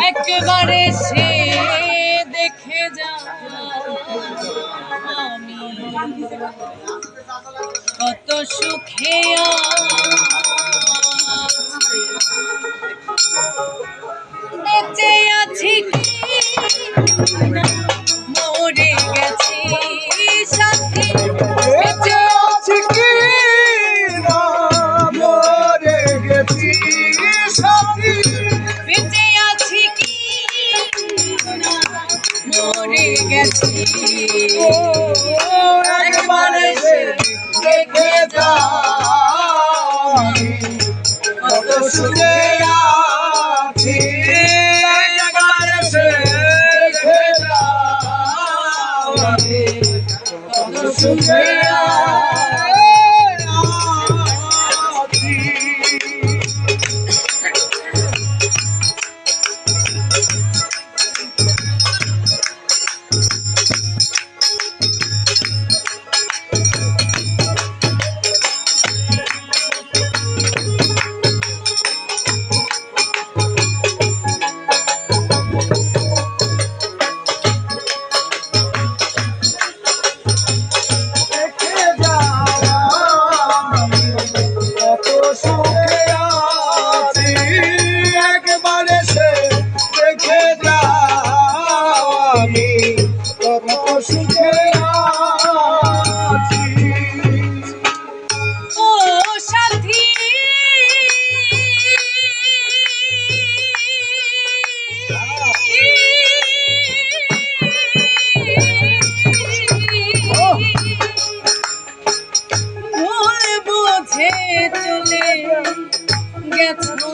একবারে সে দেখে যা আমি। কত সুখে বেঁচে আছি মরে গেছি সা সুন্দর আমি তবে চলে গেছো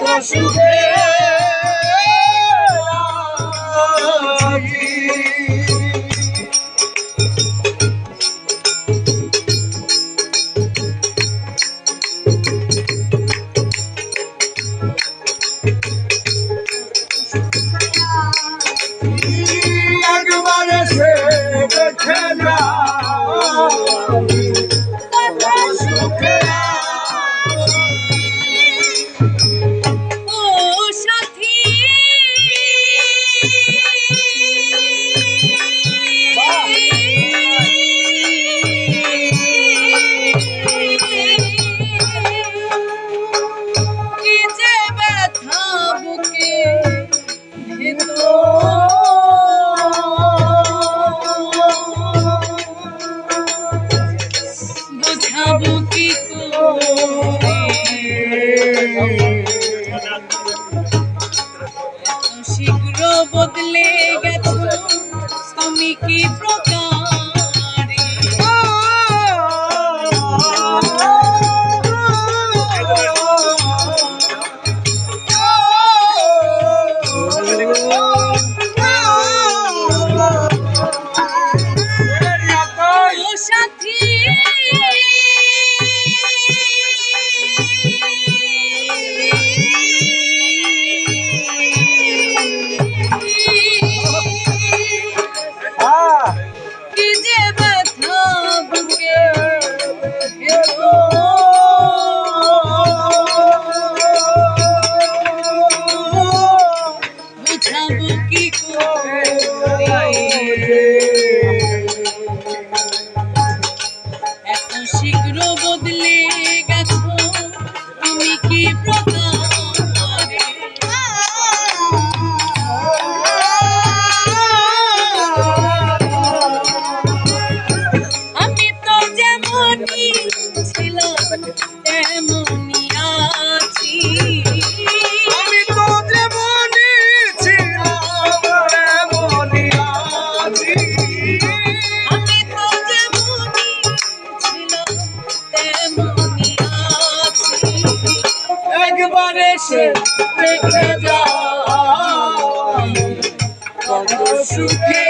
Let's go. রেখে যাও কত সুখে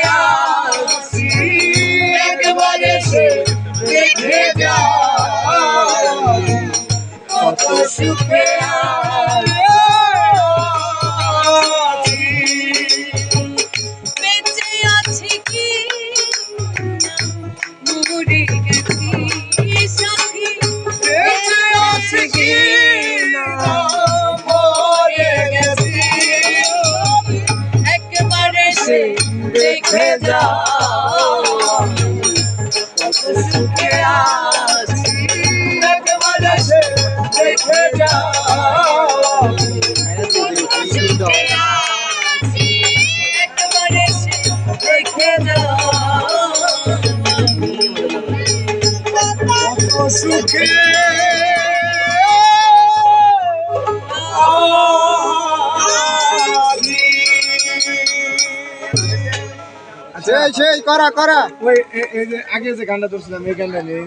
যাও সুখে আছি একবার দেখে যাও সুখে আগে যে গানটা ধরছিলাম এই গানটা নিয়ে